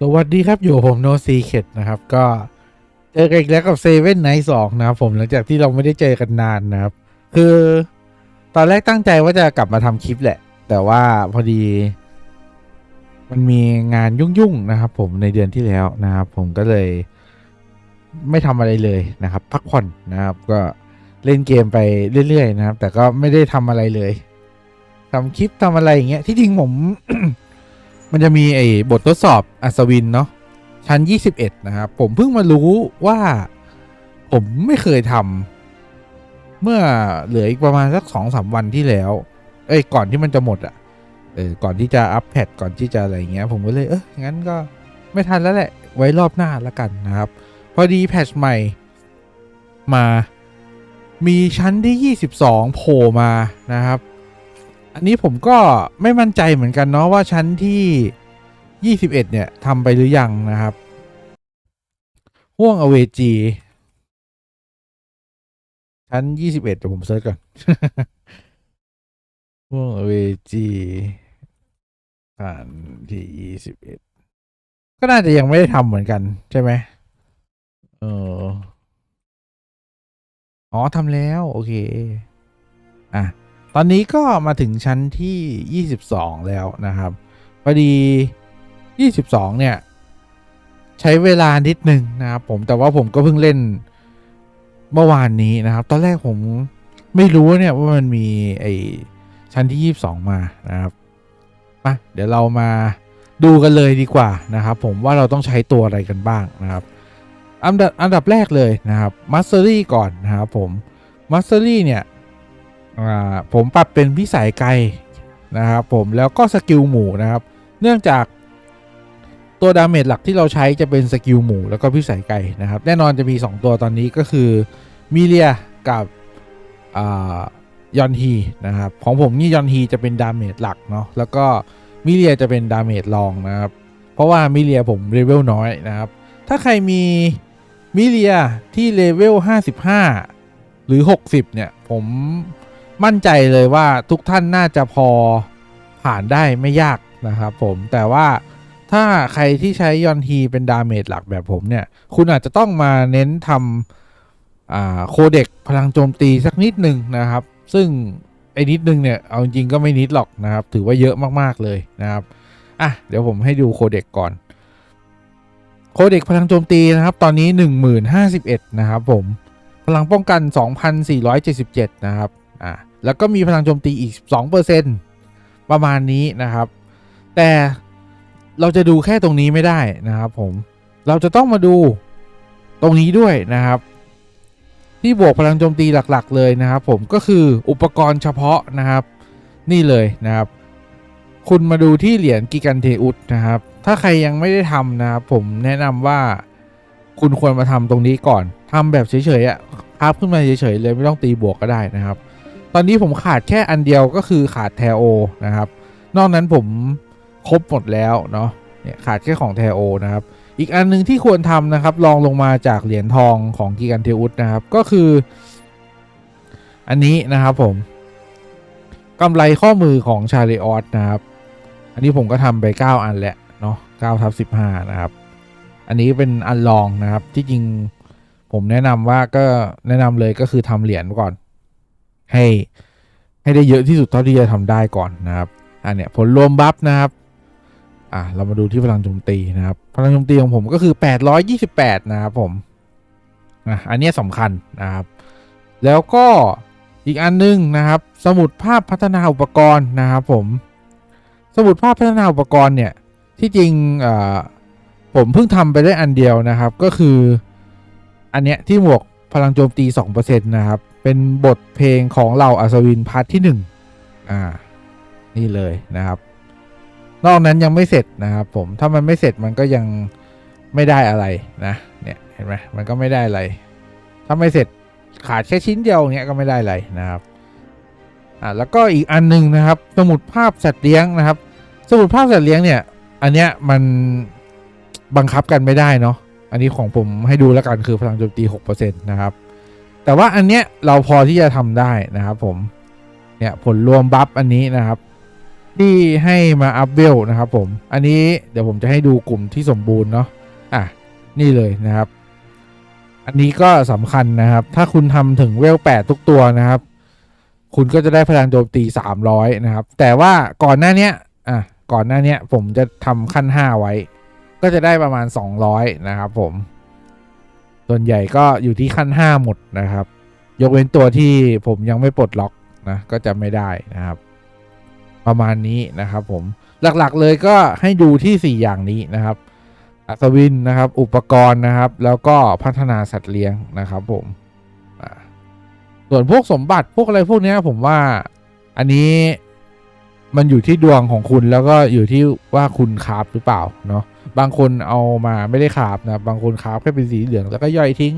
สวัสดีครับ อยู่ผมโนซีเคดนะครับ ก็เจอกันอีกแล้วกับเซเว่นไนท์สองนะครับผมหลังจากที่เราไม่ได้เจอกันนานนะครับ คือ ตอนแรกตั้งใจว่าจะกลับมาทำคลิปแหละ แต่ว่าพอดี มันมีงานยุ่งๆนะครับ ผมในเดือนที่แล้วนะครับ ผมก็เลย ไม่ทำอะไรเลยนะครับ พักผ่อนนะครับ ก็เล่นเกมไปเรื่อยๆนะครับ แต่ก็ไม่ได้ทำอะไรเลยทำคลิปทำอะไรอย่างเงี้ยที่จริงผม มันจะมีไอ้บททดสอบอัศวินเนาะชั้น 21 นะครับ ผมเพิ่งมารู้ว่าผมไม่เคยทำเมื่อเหลืออีกประมาณสักสองสามวันที่แล้ว เอ้ยก่อนที่มันจะหมดอะ่ะเออก่อนที่จะอัปแพดก่อนที่จะอะไรเงี้ย ผมก็เลยเอองั้นก็ไม่ทันแล้วแหละ ไว้รอบหน้าละกันนะครับ พอดีแพทช์ใหม่มามีชั้นที่ 22โผล่มานะครับ อันนี้ผมก็ไม่มั่นใจเหมือนกันเนาะว่าชั้นที่ 21 เนี่ยทำไปหรือยังนะครับห่วงอเวจี ชั้น 21เดี๋ยวผมเซิร์ชก่อนห่วงอเวจีชั้นที่ 21 ก็น่าจะยังไม่ได้ทำเหมือนกันใช่ไหมเอออ๋อทำแล้ว โอเค อะ ตอนนี้ก็มาถึงชั้นที่ 22 แล้วนะครับพอดี 22 เนี่ย ใช้เวลานิดนึงนะครับผมแต่ว่าผมก็เพิ่งเล่นเมื่อวานนี้นะครับ ตอนแรกผมไม่รู้เนี่ยว่ามันมีไอชั้นที่ 22 มานะครับมาเดี๋ยวเรามาดูกันเลยดีกว่านะครับ ผมว่าเราต้องใช้ตัวอะไรกันบ้างนะครับ อันดับอันดับแรกเลยนะครับ Mastery ก่อนนะครับผม Mastery เนี่ย ผมปรับเป็นพิสัยไกลนะครับผมแล้วก็สกิลหมู่นะครับ เนื่องจากตัวดาเมจหลักที่เราใช้จะเป็นสกิลหมู่แล้วก็พิสัยไกลนะครับ แน่นอนจะมี 2 ตัวตอนนี้ก็คือมิเลียกับยอนฮีนะครับของผมนี่ยอนฮีจะเป็นดาเมจหลักเนาะแล้วก็มิเลียจะเป็นดาเมจรองนะครับ เพราะว่ามิเลียผมเลเวลน้อยนะครับ ถ้าใครมีมิเลียที่เลเวล 55 หรือ 60 เนี่ยผม มั่นใจเลยว่าทุกท่านน่าจะพอผ่านได้ไม่ยากนะครับผมแต่ว่าถ้าใครที่ใช้ยอนฮีเป็นดาเมจหลักแบบผมเนี่ย คุณอาจจะต้องมาเน้นทำโคเด็กพลังโจมตีสักนิดหนึ่งนะครับ ซึ่งไอ้นิดนึงเนี่ย เอาจริงก็ไม่นิดหรอกนะครับ ถือว่าเยอะมาก ๆ เลยนะครับ อะ เดี๋ยวผมให้ดูโคเด็กก่อน โคเด็กพลังโจมตีนะครับ ตอนนี้ 1051 นะครับผม พลังป้องกัน 2,477 นะครับ อ่า แล้วก็มีพลังโจมตีอีก 2%ประมาณนี้นะครับ แต่เราจะดูแค่ตรงนี้ไม่ได้นะครับผมเราจะต้องมาดูตรงนี้ด้วยนะครับ ที่บวกพลังโจมตีหลักๆ เลยนะครับ ผมก็คืออุปกรณ์เฉพาะนะครับ นี่เลยนะครับ คุณมาดูที่เหรียญกิกันเทอุสนะครับ ถ้าใครยังไม่ได้ทำนะครับผมแนะนำว่าคุณควรมาทำตรงนี้ก่อนทำแบบเฉยๆอะพับขึ้นมาเฉยๆเลยไม่ต้องตีบวกก็ได้นะครับ ตอนนี้ผมขาดแค่อันเดียวก็คือขาดแทโอนะครับ นอกนั้นผมครบหมดแล้วเนาะเนี่ยขาดแค่ของแทโอนะครับ อีกอันหนึงที่ควรทำนะครับลองลงมาจากเหรียญทองของกิกันเทอุสนะครับ ก็คือ อันนี้นะครับผมกำไรข้อมือของชาริออสนะครับ อันนี้ผมก็ทำไป 9 อันแหละเนาะ9ทับ15 นะครับ อันนี้เป็นอันลองนะครับที่จริงผมแนะนำว่าก็แนะนำเลยก็คือทำเหรียญก่อน ให้ให้ได้เยอะที่สุดเท่าที่จะทำได้ก่อนนะครับอันเนี้ยผลรวมบัฟนะครับอะเรามาดูที่พลังโจมตีนะครับ พลังโจมตีของผมก็คือ 828 นะครับผมอะอันเนี้ยสำคัญนะครับ แล้วก็อีกอันนึงนะครับ สมุดภาพพัฒนาอุปกรณ์นะครับผม สมุดภาพพัฒนาอุปกรณ์เนี่ยที่จริงอ่าผมเพิ่งทำไปได้อันเดียวนะครับ ก็คืออันเนี้ยที่หมวกพลังโจมตี 2%นะครับ เป็นบทเพลงของเหล่าอัศวินพาร์ทที่1อ่า นี่เลยนะครับ นอกนั้นยังไม่เสร็จนะครับผม ถ้ามันไม่เสร็จมันก็ยังไม่ได้อะไรนะ เนี่ยเห็นไหมมันก็ไม่ได้อะไร ถ้าไม่เสร็จขาดแค่ชิ้นเดียวเงี้ยก็ไม่ได้อะไรนะครับ อ่าแล้วก็อีกอันหนึงนะครับ สมุดภาพสัตว์เลี้ยงนะครับ สมุดภาพสัตว์เลี้ยงเนี่ย อันเนี้ยมันบังคับกันไม่ได้เนาะ อันนี้ของผมให้ดูแล้วกันคือพลังโจมตี6%นะครับ แต่ว่าอันเนี้ยเราพอที่จะทำได้นะครับผม เนี่ยผลรวมบัฟอันนี้นะครับ ที่ให้มาอัพเวลนะครับผม อันนี้เดี๋ยวผมจะให้ดูกลุ่มที่สมบูรณ์เนาะ อะ นี่เลยนะครับ อันนี้ก็สำคัญนะครับ ถ้าคุณทำถึงเวลแปดทุกตัวนะครับ คุณก็จะได้พลังโจมตีสามร้อยนะครับ แต่ว่าก่อนหน้าเนี้ย อะ ก่อนหน้าเนี้ยผมจะทำขั้นห้าไว้ ก็จะได้ประมาณสองร้อยนะครับผม ส่วนใหญ่ก็อยู่ที่ขั้นห้าหมดนะครับ ยกเว้นตัวที่ผมยังไม่ปลดล็อกนะก็จะไม่ได้นะครับ ประมาณนี้นะครับผมหลักๆเลยก็ให้ดูที่ 4 อย่างนี้นะครับอัศวินนะครับ อุปกรณ์นะครับ แล้วก็พัฒนาสัตว์เลี้ยงนะครับ ผมส่วนพวกสมบัติพวกอะไรพวกนี้ผมว่าอันนี้มันอยู่ที่ดวงของคุณแล้วก็อยู่ที่ว่าคุณคราฟหรือเปล่าเนาะ บางคนเอามาไม่ได้คราฟนะบางคนคราฟแค่เป็นสีเหลืองแล้วก็ย่อยทิ้ง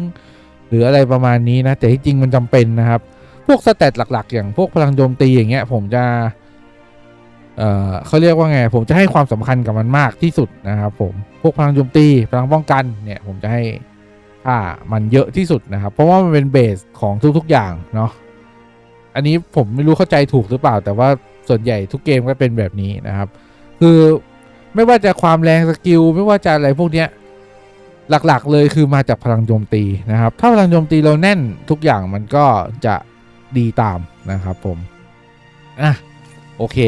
หรืออะไรประมาณนี้นะ แต่ที่จริงมันจำเป็นนะครับ พวกสเตตหลัก ๆ อย่างพวกพลังโจมตีอย่างเงี้ย ผมจะ เอ่อเขาเรียกว่าไง ผมจะให้ความสำคัญกับมันมากที่สุดนะครับ ผมพวกพลังโจมตีพลังป้องกันเนี่ย ผมจะให้ค่ามันเยอะที่สุดนะครับ เพราะว่ามันเป็นเบสของทุกๆอย่างเนาะอันนี้ผมไม่รู้เข้าใจถูกหรือเปล่า แต่ว่าส่วนใหญ่ทุกเกมก็เป็นแบบนี้นะครับ คือ ไม่ว่าจะความแรงสกิลไม่ว่าจะอะไรพวกเนี้ยหลักๆเลยคือมาจากพลังโจมตีนะครับ ถ้าพลังโจมตีเราแน่นทุกอย่างมันก็จะดีตามนะครับผม อะ โอเค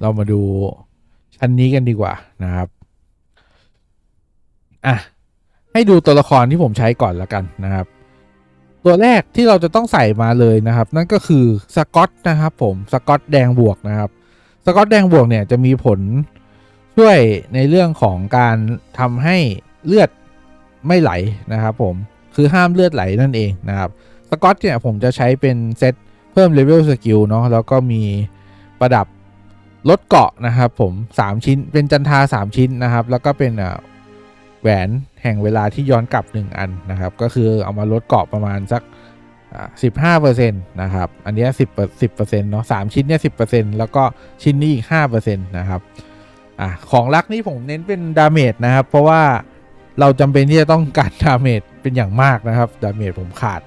เรามาดูชั้นนี้กันดีกว่านะครับ อะ ให้ดูตัวละครที่ผมใช้ก่อนแล้วกันนะครับ ตัวแรกที่เราจะต้องใส่มาเลยนะครับ นั่นก็คือสกอตนะครับผม สกอตแดงบวกนะครับ สกอตแดงบวกเนี่ยจะมีผล ช่วยในเรื่องของการทำให้เลือดไม่ไหลนะครับผมคือห้ามเลือดไหลนั่นเองนะครับสกอตเนี่ยผมจะใช้เป็นเซตเพิ่มเลเวลสกิลเนาะแล้วก็มีประดับลดเกาะนะครับผม 3 ชิ้นเป็นจันทา 3 ชิ้นนะครับ แล้วก็เป็นแหวนแห่งเวลาที่ย้อนกลับ 1 อันนะครับ ก็คือเอามาลดเกาะประมาณสักสิบห้าเปอร์เซ็นต์นะครับ อันนี้สิบสิบเปอร์เซ็นต์เนาะสามชิ้นเนี่ยสิบเปอร์เซ็นต์แล้วก็ชิ้นนี้อีกห้าเปอร์เซ็นต์นะครับ อะของรักนี่ผมเน้นเป็นดาเมจนะครับ เพราะว่าเราจำเป็นที่จะต้องการดาเมจเป็นอย่างมากนะครับ ดาเมจผมขาด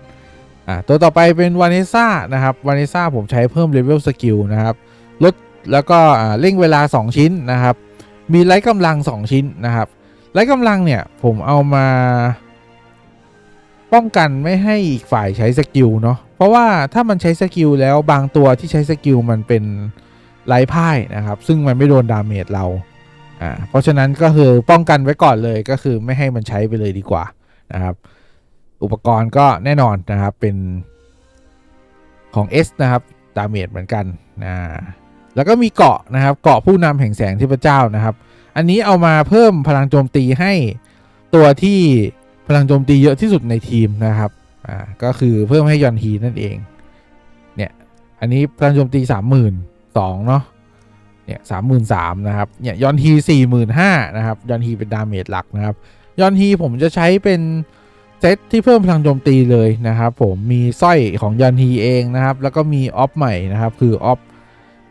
อ่าตัวต่อไปเป็นวานิซ่านะครับวานิซ่าผมใช้เพิ่มเลเวลสกิลนะครับลดแล้วก็เร่งเวลา 2 ชิ้นนะครับ มีไร้กำลัง 2 ชิ้นนะครับไร้กำลังเนี่ยผมเอามาป้องกันไม่ให้อีกฝ่ายใช้สกิลเนาะเพราะว่าถ้ามันใช้สกิลแล้วบางตัวที่ใช้สกิลมันเป็น ไร้พ่ายนะครับ ซึ่งมันไม่โดนดาเมจเราอ่าเพราะฉะนั้นก็คือป้องกันไว้ก่อนเลยก็คือไม่ให้มันใช้ไปเลยดีกว่านะครับ อุปกรณ์ก็แน่นอนนะครับเป็นของ S นะครับดาเมจเหมือนกันนะแล้วก็มีเกาะนะครับเกาะผู้นำแห่งแสงเทพเจ้านะครับ อันนี้เอามาเพิ่มพลังโจมตีให้ตัวที่พลังโจมตีเยอะที่สุดในทีมนะครับอ่าก็คือเพิ่มให้ยอนฮีนั่นเองเนี่ยอันนี้พลังโจมตีสามหมื่นสองเนาะเนี่ยสามหมื่นสามนะครับเนี่ยยอนฮีสี่หมื่นห้านะครับยอนฮีเป็นดาเมจหลักนะครับยอนฮีผมจะใช้เป็นเซตที่เพิ่มพลังโจมตีเลยนะครับผมมีสร้อยของยันฮีเองนะครับแล้วก็มีออฟใหม่นะครับคือออฟ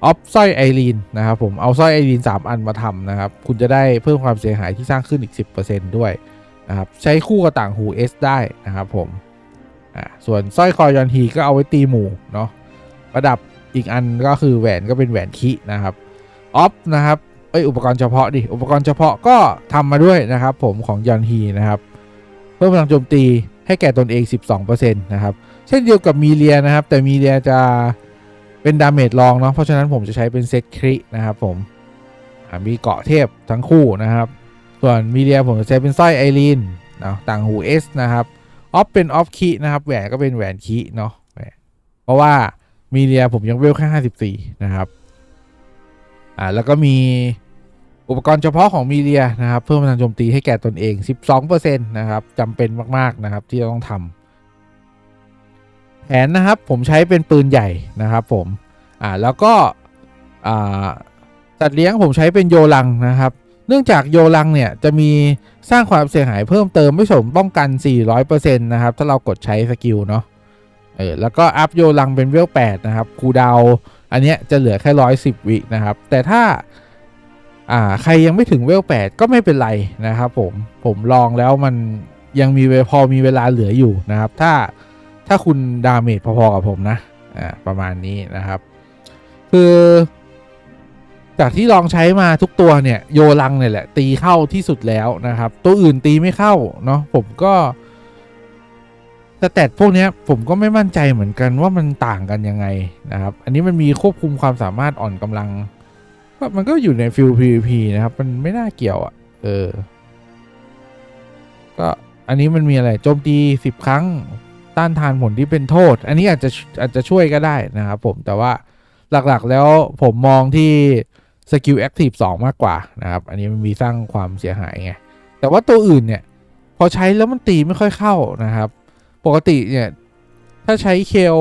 ออฟสร้อยไอรีนนะครับผมเอาสร้อยไอรีน3 อันมาทำนะครับคุณจะได้เพิ่มความเสียหายที่สร้างขึ้นอีก 10%ด้วยนะครับใช้คู่กับต่างหู S ได้นะครับผมอ่าส่วนสร้อยคอยอนฮีก็เอาไว้ตีหมู่เนาะประดับ อีกอันก็คือแหวนก็เป็นแหวนคินะครับออฟนะครับเอ้ยอุปกรณ์เฉพาะดิอุปกรณ์เฉพาะก็ทำมาด้วยนะครับผมของยอนฮีนะครับ เพิ่มพลังโจมตีให้แก่ตนเอง 12%นะครับเช่นเดียวกับมีเลียนะครับ แต่มีเลียจะเป็นดาเมจรองเนาะเพราะฉะนั้นผมจะใช้เป็นเซตครินะครับผมอ่ามีเกาะเทพทั้งคู่นะครับ ส่วนมีเลียผมจะใช้เป็นสร้อยไอรีนเนาะต่างหู S นะครับออฟเป็นออฟคีนะครับแหวนก็เป็นแหวนคีเนาะเพราะว่า มีเลียผมยังเวลแค่54นะครับ อ่าแล้วก็มีอุปกรณ์เฉพาะของมีเดียนะครับเพิ่มพลังโจมตีให้แก่ตนเอง 12%นะครับจำเป็นมากๆนะครับที่จะต้องทำแผนนะครับผมใช้เป็นปืนใหญ่นะครับผมอ่าแล้วก็อ่าสัตว์เลี้ยงผมใช้เป็นโยลังนะครับ เนื่องจากโยลังเนี่ยจะมีสร้างความเสียหายเพิ่มเติมไม่สมป้องกัน 400%นะครับถ้าเรากดใช้สกิลเนาะ เออแล้วก็อัพโยลังเป็นเวล8นะครับคูดาวอันเนี้ยจะเหลือแค่110วินะครับ แต่ถ้าอ่าใครยังไม่ถึงเวลแปดก็ไม่เป็นไรนะครับผมผมลองแล้วมันยังมีพอมีเวลาเหลืออยู่นะครับ ถ้าถ้าคุณดาเมจพอๆกับผมนะอ่าประมาณนี้นะครับ คือ จากที่ลองใช้มาทุกตัวเนี่ยโยลังเนี่ยแหละตีเข้าที่สุดแล้วนะครับ ตัวอื่นตีไม่เข้าเนาะผมก็ สแตทพวกนี้ผมก็ไม่มั่นใจเหมือนกันว่ามันต่างกันยังไงนะครับ อันนี้มันมีควบคุมความสามารถอ่อนกำลังก็มันก็อยู่ในฟิล PVP นะครับ มันไม่น่าเกี่ยวอะ่ะ เออ ก็อันนี้มันมีอะไรโจมตีสิบครั้ง ต้านทานผลที่เป็นโทษ อันนี้อาจจะอาจจะช่วยก็ได้นะครับผมแต่ว่าหลักๆแล้วผมมองที่สกิลแอคทีฟ2มากกว่านะครับ อันนี้มันมีสร้างความเสียหายไง แต่ว่าตัวอื่นเนี่ย พอใช้แล้วมันตีไม่ค่อยเข้านะครับ ปกติเนี่ย ถ้าใช้เคล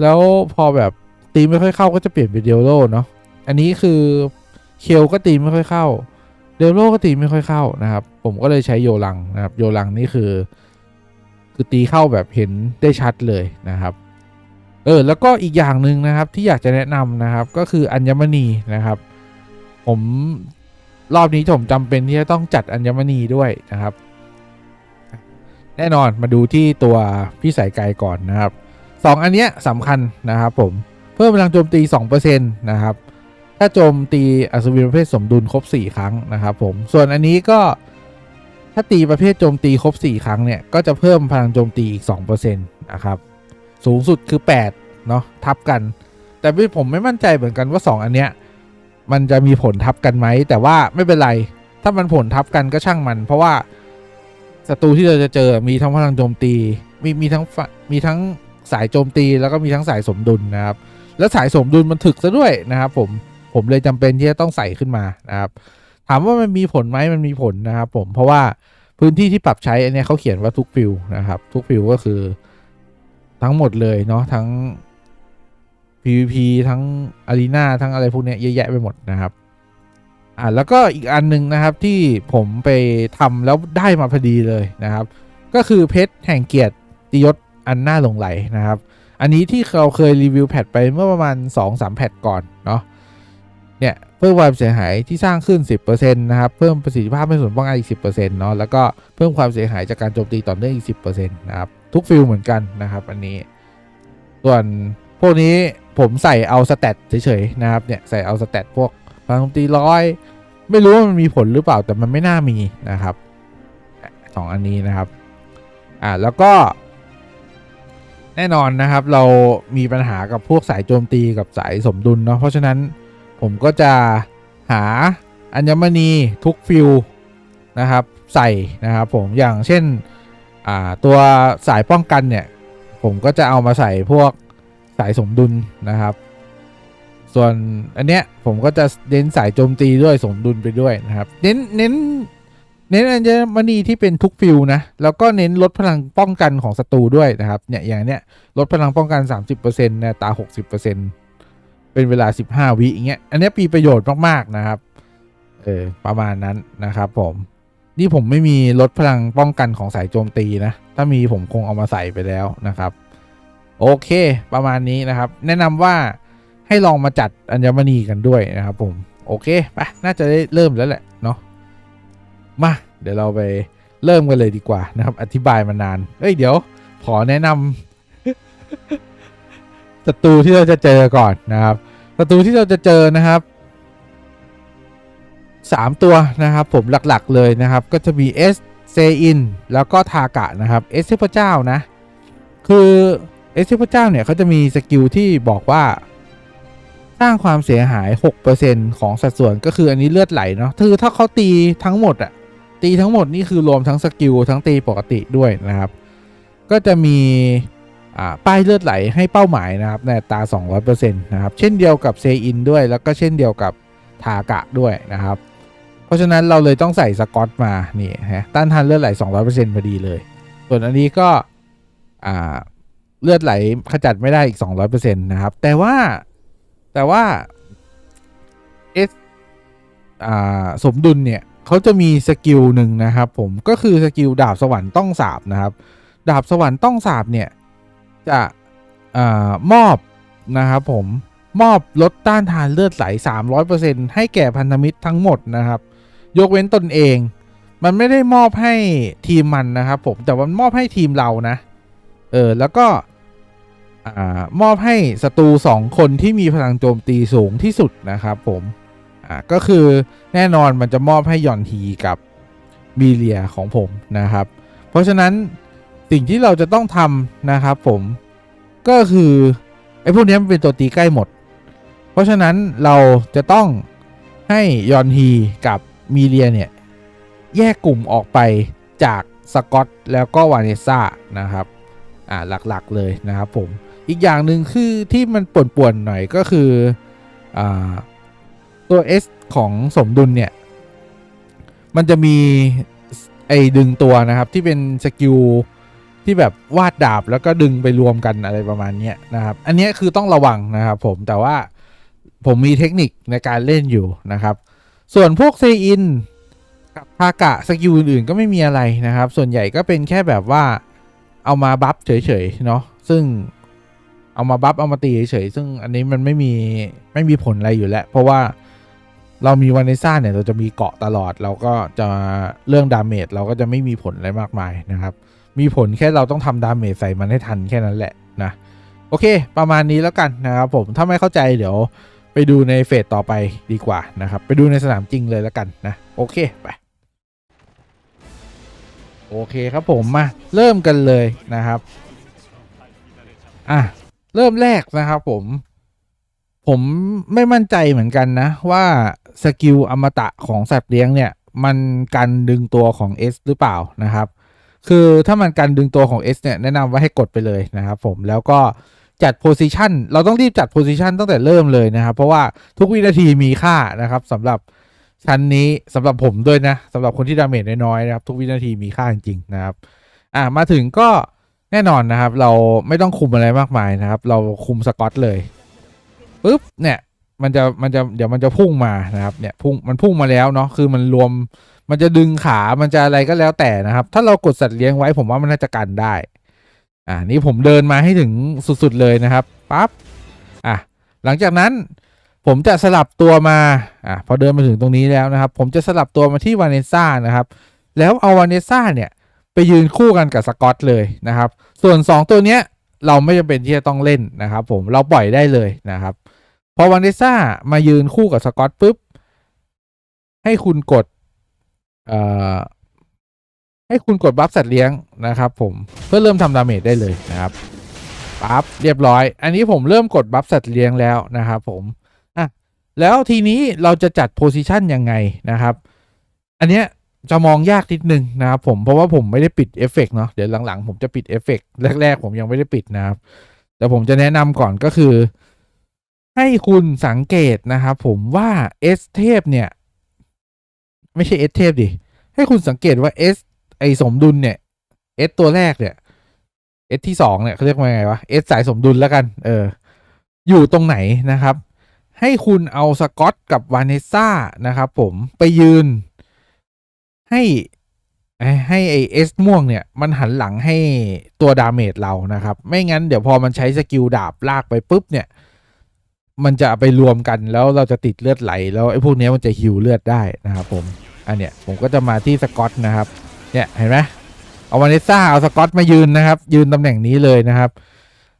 แล้วพอแบบตีไม่ค่อยเข้าก็จะเปลี่ยนเป็นเดลโลเนาะอันนี้คือเคลก็ตีไม่ค่อยเข้า เดลโลก็ตีไม่ค่อยเข้านะครับ ผมก็เลยใช้โยลังนะครับ โยลังนี่คือ คือตีเข้าแบบเห็นได้ชัดเลยนะครับเออแล้วก็อีกอย่างหนึ่งนะครับที่อยากจะแนะนำนะครับก็คืออัญมณีนะครับ ผมรอบนี้ผมจำเป็นที่จะต้องจัดอัญมณีด้วยนะครับ แน่นอนมาดูที่ตัวพี่สายไกลก่อนนะครับสองอันเนี้ยสำคัญนะครับผม เพิ่มพลังโจมตี 2%นะครับ ถ้าโจมตีอัศวินประเภทสมดุลครบ 4 ครั้งนะครับผม ส่วนอันนี้ก็ถ้าตีประเภทโจมตีครบ 4 ครั้งเนี่ย ก็จะเพิ่มพลังโจมตีอีก 2%นะครับ สูงสุดคือ 8 เนาะทับกัน แต่ผมไม่มั่นใจเหมือนกันว่า 2 อันเนี้ยมันจะมีผลทับกันไหม แต่ว่าไม่เป็นไร ถ้ามันผลทับกันก็ช่างมัน เพราะว่า ศัตรูที่เราจะเจอมีทั้งพลังโจมตี มีมีทั้งฝมีทั้งสายโจมตีแล้วก็มีทั้งสายสมดุลนะครับ แล้วสายสมดุลมันถึกซะด้วยนะครับ ผมผมเลยจำเป็นที่จะต้องใส่ขึ้นมานะครับ ถามว่ามันมีผลไหมมันมีผลนะครับ ผมเพราะว่าพื้นที่ที่ปรับใช้อันนี้เขาเขียนว่าทุกฟิลนะครับ ทุกฟิลก็คือทั้งหมดเลยเนาะทั้ง PVP ทั้ง Arena ทั้งอะไรพวกนี้เยอะแยะไปหมดนะครับ อ่าแล้วก็อีกอันหนึ่งนะครับที่ผมไปทำแล้วได้มาพอดีเลยนะครับ ก็คือเพชรแห่งเกียรติยศอันน่าหลงไหลนะครับ อันนี้ที่เราเคยรีวิวแพทไปเมื่อประมาณ 2-3 แพทก่อนเนาะเนี่ยเพิ่มความเสียหายที่สร้างขึ้น 10%นะครับ เพิ่มประสิทธิภาพไม่ส่วนป้องกันอีก 10%เนาะแล้วก็เพิ่มความเสียหายจากการโจมตีต่อเนื่องอีก 10%นะครับทุกฟิลเหมือนกันนะครับอันนี้ ส่วนพวกนี้ผมใส่เอาสเตตเฉยๆนะครับเนี่ยใส่เอาสเตตพวก ลังโจมตีร้อยไม่รู้ว่ามันมีผลหรือเปล่าแต่มันไม่น่ามีนะครับสองอันนี้นะครับอ่าแล้วก็แน่นอนนะครับเรามีปัญหากับพวกสายโจมตีกับสายสมดุลเนาะเพราะฉะนั้นผมก็จะหาอัญมณีทุกฟิลนะครับใส่นะครับผมอย่างเช่นอ่าตัวสายป้องกันเนี่ยผมก็จะเอามาใส่พวกสายสมดุลนะครับ ส่วนอันเนี้ยผมก็จะเน้นสายโจมตีด้วยสมดุลไปด้วยนะครับ เน้นเน้นเน้นอัญมณีที่เป็นทุกฟิลนะ แล้วก็เน้นลดพลังป้องกันของศัตรูด้วยนะครับ เนี่ยอย่างเนี้ยลดพลังป้องกัน 30%นะตา 60%เป็นเวลา 15 วิอย่างเงี้ย อันเนี้ยมีประโยชน์มากๆนะครับ เออประมาณนั้นนะครับผม นี่ผมไม่มีลดพลังป้องกันของสายโจมตีนะ ถ้ามีผมคงเอามาใส่ไปแล้วนะครับ โอเค ประมาณนี้นะครับ แนะนำว่า ให้ลองมาจัดอัญมณีกันด้วยนะครับผม โอเคไปน่าจะได้เริ่มแล้วแหละเนาะมาเดี๋ยวเราไปเริ่มกันเลยดีกว่านะครับ อธิบายมานาน เอ้ยเดี๋ยว ขอแนะนำศัตรูที่เราจะเจอก่อนนะครับศัตรูที่เราจะเจอนะครับสามตัวนะครับ ผมหลักๆเลยนะครับ ก็จะมีเอสเซอินแล้วก็ทากะนะครับเอสเทพเจ้านะ คือเอสเทพเจ้าเนี่ยเขาจะมีสกิลที่บอกว่า ร้างความเสียหาย 6%ของสัดส่วนก็คืออันนี้เลือดไหลเนาะคือถ้าเขาตีทั้งหมดอะตีทั้งหมดนี่คือรวมทั้งสกิลทั้งตีปกติด้วยนะครับ ก็จะมีป้ายเลือดไหลให้เป้าหมายนะครับในอัตรา200%นะครับเช่นเดียวกับเซอินด้วย แล้วก็เช่นเดียวกับทากะด้วยนะครับ เพราะฉะนั้นเราเลยต้องใส่สกอตมานี่ฮะต้านทานเลือดไหล 200%พอดีเลย ส่วนอันนี้ก็เลือดไหลขจัดไม่ได้อีก 200%นะครับแต่ว่า แต่ว่าเอสสมดุลเนี่ยเขาจะมีสกิลหนึ่งนะครับ ผมก็คือสกิลดาบสวรรค์ต้องสาบนะครับ ดาบสวรรค์ต้องสาบเนี่ยจะอมอบนะครับผมมอบลดต้านทานเลือดไหล 300%ให้แก่พันธมิตรทั้งหมดนะครับ ยกเว้นตนเอง มันไม่ได้มอบให้ทีมมันนะครับผมแต่ว่ามอบให้ทีมเรานะเออแล้วก็ มอบให้ศัตรู2 คนที่มีพลังโจมตีสูงที่สุดนะครับผมก็คือแน่นอนมันจะมอบให้ยอนทีกับมีเลียของผมนะครับ เพราะฉะนั้นสิ่งที่เราจะต้องทำนะครับผมก็คือไอ้พวกนี้มันเป็นตัวตีใกล้หมด เพราะฉะนั้นเราจะต้องให้ยอนฮีกับมีเลียเนี่ยแยกกลุ่มออกไปจากสกอตแล้วก็วาเนซ่านะครับ อ่าหลักๆเลยนะครับผม อีกอย่างหนึ่งคือที่มันป่วนๆหน่อยก็คืออตัว S ของสมดุลเนี่ย มันจะมีไอ้ดึงตัวนะครับที่เป็นสกิลที่แบบวาดดาบแล้วก็ดึงไปรวมกันอะไรประมาณนี้นะครับ อันนี้คือต้องระวังนะครับผมแต่ว่าผมมีเทคนิคในการเล่นอยู่นะครับ ส่วนพวกเซอินกับทากะสกิลอื่นๆ ก็ไม่มีอะไรนะครับ ส่วนใหญ่ก็เป็นแค่แบบว่าเอามาบัฟเฉยๆเนาะซึ่ง เอามาบัฟเอามาตีเฉยๆซึ่งอันนี้มันไม่มีไม่มีผลอะไรอยู่แล้ว เพราะว่าเรามีวานิซ่าเนี่ยเราจะมีเกาะตลอด เราก็จะเรื่องดาเมจเราก็จะไม่มีผลอะไรมากมายนะครับ มีผลแค่เราต้องทำดาเมจใส่มันให้ทันแค่นั้นแหละนะโอเค ประมาณนี้แล้วกันนะครับผมถ้าไม่เข้าใจเดี๋ยวไปดูในเฟสต่อไปดีกว่านะครับ ไปดูในสนามจริงเลยแล้วกันนะ โอเคไปโอเคครับผมมาเริ่มกันเลยนะครับ อะ เริ่มแรกนะครับผม ผมไม่มั่นใจเหมือนกันนะ ว่าสกิลอมตะของสัตว์เลี้ยงเนี่ย มันกันดึงตัวของ S หรือเปล่านะครับ คือถ้ามันกันดึงตัวของ S เนี่ยแนะนำว่าให้กดไปเลยนะครับผมแล้วก็จัดโพซิชันเราต้องรีบจัดโพซิชันตั้งแต่เริ่มเลยนะครับ เพราะว่าทุกวินาทีมีค่านะครับสำหรับชั้นนี้สำหรับผมด้วยนะสำหรับคนที่ดาเมจน้อยๆนะครับ ทุกวินาทีมีค่าจริงๆนะครับ อะมาถึงก็ แน่นอนนะครับ เราไม่ต้องคุมอะไรมากมายนะครับ เราคุมสกอตเลยปุ๊บเนี่ยมันจะมันจะเดี๋ยวมันจะพุ่งมานะครับเนี่ยพุ่งมันพุ่งมาแล้วเนาะคือมันรวมมันจะดึงขามันจะอะไรก็แล้วแต่นะครับ ถ้าเรากดสัตว์เลี้ยงไว้ผมว่ามันน่าจะกันได้ อ่านี่ผมเดินมาให้ถึงสุดๆเลยนะครับปั๊บอะหลังจากนั้นผมจะสลับตัวมาอะพอเดินมาถึงตรงนี้แล้วนะครับ ผมจะสลับตัวมาที่วาเนซ่านะครับ แล้วเอาวาเนซ่าเนี่ย ไปยืนคู่กันกับสกอตเลยนะครับ ส่วน 2 ตัวเนี้ยเราไม่จำเป็นที่จะต้องเล่นนะครับผมเราปล่อยได้เลยนะครับพอวาเนซ่ามายืนคู่กับสกอตปุ๊บ ให้คุณกดเอ่อให้คุณกดบัฟสัตว์เลี้ยงนะครับผมเพื่อเริ่มทำดาเมจได้เลยนะครับปั๊บเรียบร้อย อันนี้ผมเริ่มกดบัฟสัตว์เลี้ยงแล้วนะครับผมอะแล้วทีนี้เราจะจัดโพซิชันยังไงนะครับ อันเนี้ย จะมองยากนิดนึงนะครับผมเพราะว่าผมไม่ได้ปิดเอฟเฟกต์เนาะเดี๋ยวหลังๆ ผมจะปิดเอฟเฟกต์แรก ๆ ผมยังไม่ได้ปิดนะครับ แต่ผมจะแนะนำก่อนก็คือ ให้คุณสังเกตนะครับผมว่า S เทพเนี่ย ไม่ใช่ S เทพดิ ให้คุณสังเกตว่า S ไอสมดุลเนี่ย S ตัวแรกเนี่ย S ที่สองเนี่ยเขาเรียกว่าไงวะ S สายสมดุลแล้วกัน เออ อยู่ตรงไหนนะครับ ให้คุณเอาสกอตกับวานิซ่านะครับผมไปยืน ให้ให้ไอเอสม่วงเนี่ยมันหันหลังให้ตัวดาเมจเรานะครับ ไม่งั้นเดี๋ยวพอมันใช้สกิลดาบลากไปปุ๊บเนี่ย มันจะไปรวมกันแล้วเราจะติดเลือดไหล แล้วไอ้พวกนี้มันจะฮิวเลือดได้นะครับผม อันเนี้ยผมก็จะมาที่สกอตนะครับ เนี่ยเห็นไหมเอาวานิซ่าเอาสกอตมายืนนะครับ ยืนตำแหน่งนี้เลยนะครับ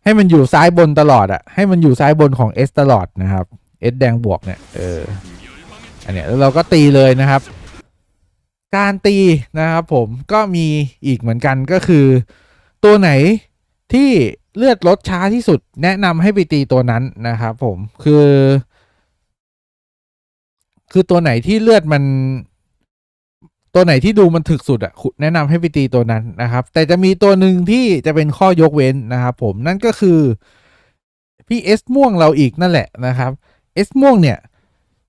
ให้มันอยู่ซ้ายบนตลอดอะ่ะให้มันอยู่ซ้ายบนของ S ตลอดนะครับ S แดงบวกเนี่ยเอออันเนี้ยแล้วเราก็ตีเลยนะครับ การตีนะครับผมก็มีอีกเหมือนกันก็คือ ตัวไหนที่เลือดลดช้าที่สุดแนะนำให้ไปตีตัวนั้นนะครับผมคือ คือตัวไหนที่เลือดมัน ตัวไหนที่ดูมันถึกสุดอะคุณแนะนำให้ไปตีตัวนั้นนะครับ แต่จะมีตัวหนึ่งที่จะเป็นข้อยกเว้นนะครับผมนั่นก็คือพี่เอสม่วงเราอีกนั่นแหละนะครับเอสม่วงเนี่ย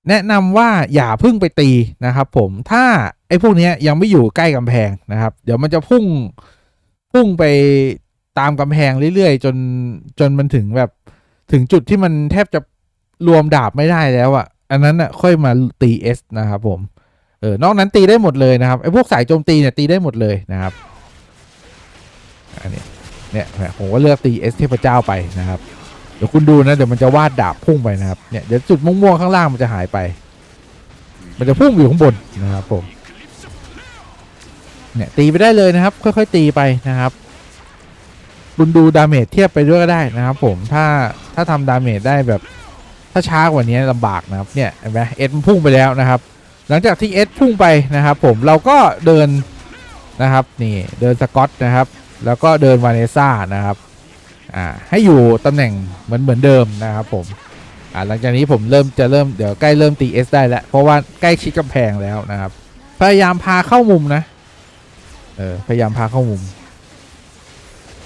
แนะนำว่าอย่าพึ่งไปตีนะครับ ผมถ้าไอ้พวกนี้ยังไม่อยู่ใกล้กำแพงนะครับ เดี๋ยวมันจะพุ่งพุ่งไปตามกำแพงเรื่อยๆ จนจนมันถึงแบบถึงจุดที่มันแทบจะรวมดาบไม่ได้แล้วอะ่ะ อันนั้นอะค่อยมาตีเอสนะครับผมเออนอกนั้นตีได้หมดเลยนะครับไอ้พวกสายโจมตีเนี่ยตีได้หมดเลยนะครับอันนี้เนี่ยผมก็เลือกตีเอสเทพเจ้าไปนะครับ ดี๋ยวคุณดูนะเดี๋ยวมันจะวาดดาบพุ่งไปนะครับเนี่ยเดี๋ยวจุดม่วงๆข้างล่างมันจะหายไป มันจะพุ่งอยู่ข้างบนนะครับผมเนี่ยตีไปได้เลยนะครับ ค่อยๆตีไปนะครับ คุณดูดาเมจเทียบไปด้วยก็ได้นะครับ ผมถ้าถ้าทำดาเมจได้แบบ ถ้าช้ากว่านี้ลำบากนะครับเนี่ยเห็นไหมเอสมันพุ่งไปแล้วนะครับ หลังจากที่เอสพุ่งไปนะครับ ผมเราก็เดินนะครับนี่เดินสกอตนะครับ แล้วก็เดินวาเนซ่านะครับ อ่าให้อยู่ตำแหน่งเหมือนเหมือนเดิมนะครับผมอ่าหลังจากนี้ผมเริ่มจะเริ่มเดี๋ยวใกล้เริ่มตีเอสได้แล้วเพราะว่าใกล้ชิดกำแพงแล้วนะครับ พยายามพาเข้ามุมนะเออพยายามพาเข้ามุม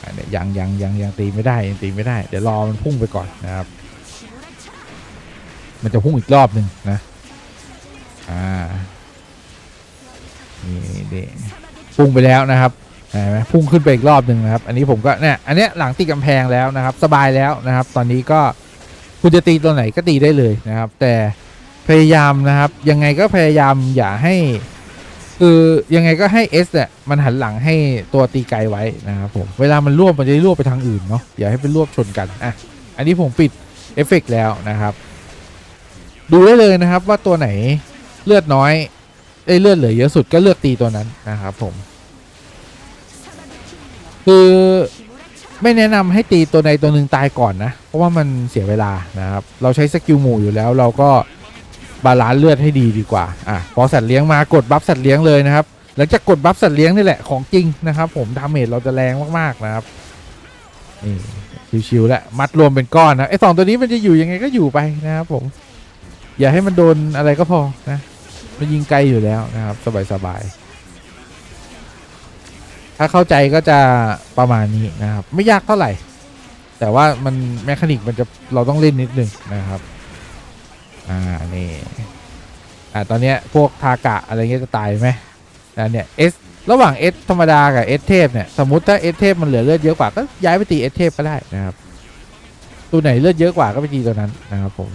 อันนี้ยังยังยังยังตีไม่ได้ยังตีไม่ได้ เดี๋ยวรอมันพุ่งไปก่อนนะครับ มันจะพุ่งอีกรอบหนึ่งนะอ่านี่นี่พุ่งไปแล้วนะครับ เห็นไหมพุ่งขึ้นไปอีกรอบหนึ่งนะครับ อันนี้ผมก็เนี่ยอันเนี้ยหลังตีกำแพงแล้วนะครับ สบายแล้วนะครับ ตอนนี้ก็คุณจะตีตัวไหนก็ตีได้เลยนะครับ แต่พยายามนะครับ ยังไงก็พยายามอย่าให้ คือยังไงก็ให้ S เนี่ยมันหันหลังให้ตัวตีไกลไว้นะครับผมเวลามันรวบมันจะได้รวบไปทางอื่นเนาะอย่าให้เป็นรวบชนกันอะอันนี้ผมปิดเอฟเฟกต์แล้วนะครับ ดูได้เลยนะครับว่าตัวไหนเลือดน้อยไอ้เลือดเหลือเยอะสุดก็เลือกตีตัวนั้นนะครับผม คือไม่แนะนำให้ตีตัวใดตัวหนึ่งตายก่อนนะ เพราะว่ามันเสียเวลานะครับ เราใช้สกิลหมู่อยู่แล้ว เราก็บาลานซ์เลือดให้ดีดีกว่าอะพอสัตว์เลี้ยงมากดบัฟสัตว์เลี้ยงเลยนะครับหลังจากกดบัฟสัตว์เลี้ยงนี่แหละของจริงนะครับผมดาเมจเราจะแรงมากๆนะครับนี่ชิวๆแล้วมัดรวมเป็นก้อนนะไอ้สองตัวนี้มันจะอยู่ยังไงก็อยู่ไปนะครับผม อย่าให้มันโดนอะไรก็พอนะมันยิงไกลอยู่แล้วนะครับ สบายๆ ถ้าเข้าใจก็จะประมาณนี้นะครับ ไม่ยากเท่าไหร่ แต่ว่ามันแมคานิกมันจะเราต้องเล่นนิดนึงนะครับ อ่านี่อ่าตอนเนี้ยพวกทากะอะไรเงี้ยจะตายไหมนะเนี่ย S ระหว่าง S ธรรมดากับ S เทพเนี่ยสมมติถ้า S เทพมันเหลือเลือดเยอะกว่าก็ย้ายไปตี S เทพก็ได้นะครับ ตัวไหนเลือดเยอะกว่าก็ไปตีตัวนั้นนะครับผม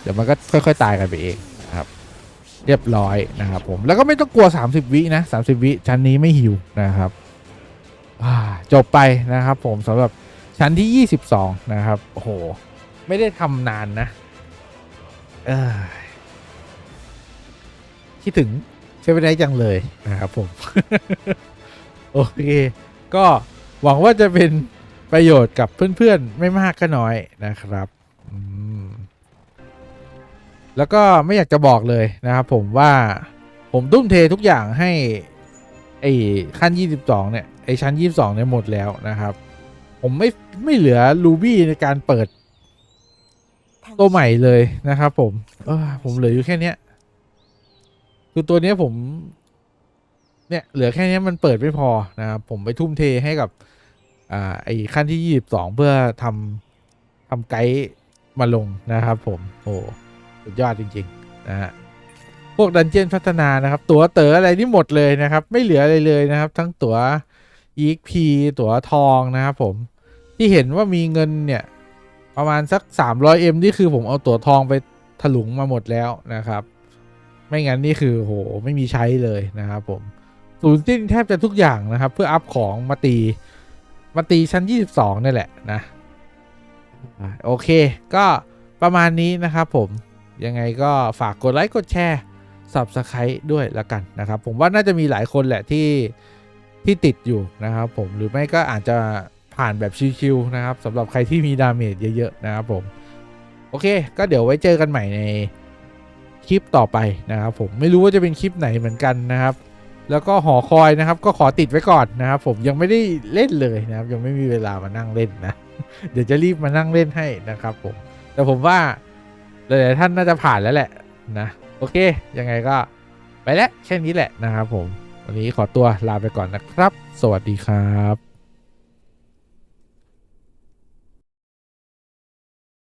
เดี๋ยวมันก็ค่อย ๆ ตายกันไปเอง เรียบร้อยนะครับผมแล้วก็ไม่ต้องกลัว 30 วินะ 30 วิชั้นนี้ไม่หิวนะครับจบไปนะครับผมสำหรับชั้นที่ 22 นะครับโอ้โหไม่ได้ทำนานนะคิดถึงใช้ไปได้จังเลยนะครับผม โอเค ก็หวังว่าจะเป็นประโยชน์กับเพื่อนๆ ไม่มากก็น้อยนะครับ อืม แล้วก็ไม่อยากจะบอกเลยนะครับผมว่าผมทุ่มเททุกอย่างให้ไอ้ขั้น 22 เนี่ยไอ้ชั้น 22 เนี่ยหมดแล้วนะครับ ผมไม่ไม่เหลือรูบี้ในการเปิดตัวใหม่เลยนะครับผม เออผมเหลืออยู่แค่เนี้ย คือตัวเนี้ยผม เนี่ย เหลือแค่เนี้ยมันเปิดไม่พอนะครับผมไปทุ่มเทให้กับ อ่า ไอ้ขั้นที่ 22 เพื่อทำทำไกด์มาลงนะครับผม โอ้ สุดยอดจริงๆนะฮะพวกดันเจียนพัฒนานะครับ ตั๋วเต๋ออะไรนี่หมดเลยนะครับ ไม่เหลืออะไรเลยนะครับ ทั้งตั๋ว EXP ตั๋วทองนะครับผมที่เห็นว่ามีเงินเนี่ย ประมาณสัก 300M นี่คือผมเอาตั๋วทองไปถลุงมาหมดแล้วนะครับ ไม่งั้นนี่คือโหไม่มีใช้เลยนะครับผมศูนย์สิ้นแทบจะทุกอย่างนะครับ เพื่ออัพของมาตีมาตีชั้น 22นี่แหละนะอะโอเค ก็ประมาณนี้นะครับผม ยังไงก็ฝากกดไลค์กดแชร์ Subscribe ด้วยละกันนะครับ ผมว่าน่าจะมีหลายคนแหละที่ที่ติดอยู่นะครับผมหรือไม่ก็อาจจะผ่านแบบชิวๆนะครับสำหรับใครที่มีดาเมจเยอะๆนะครับผม โอเค ก็เดี๋ยวไว้เจอกันใหม่ในคลิปต่อไปนะครับผมไม่รู้ว่าจะเป็นคลิปไหนเหมือนกันนะครับ แล้วก็หอคอยนะครับ ก็ขอติดไว้ก่อนนะครับ ผมยังไม่ได้เล่นเลยนะครับ ยังไม่มีเวลามานั่งเล่นนะ เดี๋ยวจะรีบมานั่งเล่นให้นะครับผมแต่ผมว่า หลายๆท่านน่าจะผ่านแล้วแหละนะโอเค ยังไงก็ไปแล้วแค่นี้แหละนะครับผม วันนี้ขอตัวลาไปก่อนนะครับ สวัสดีครับ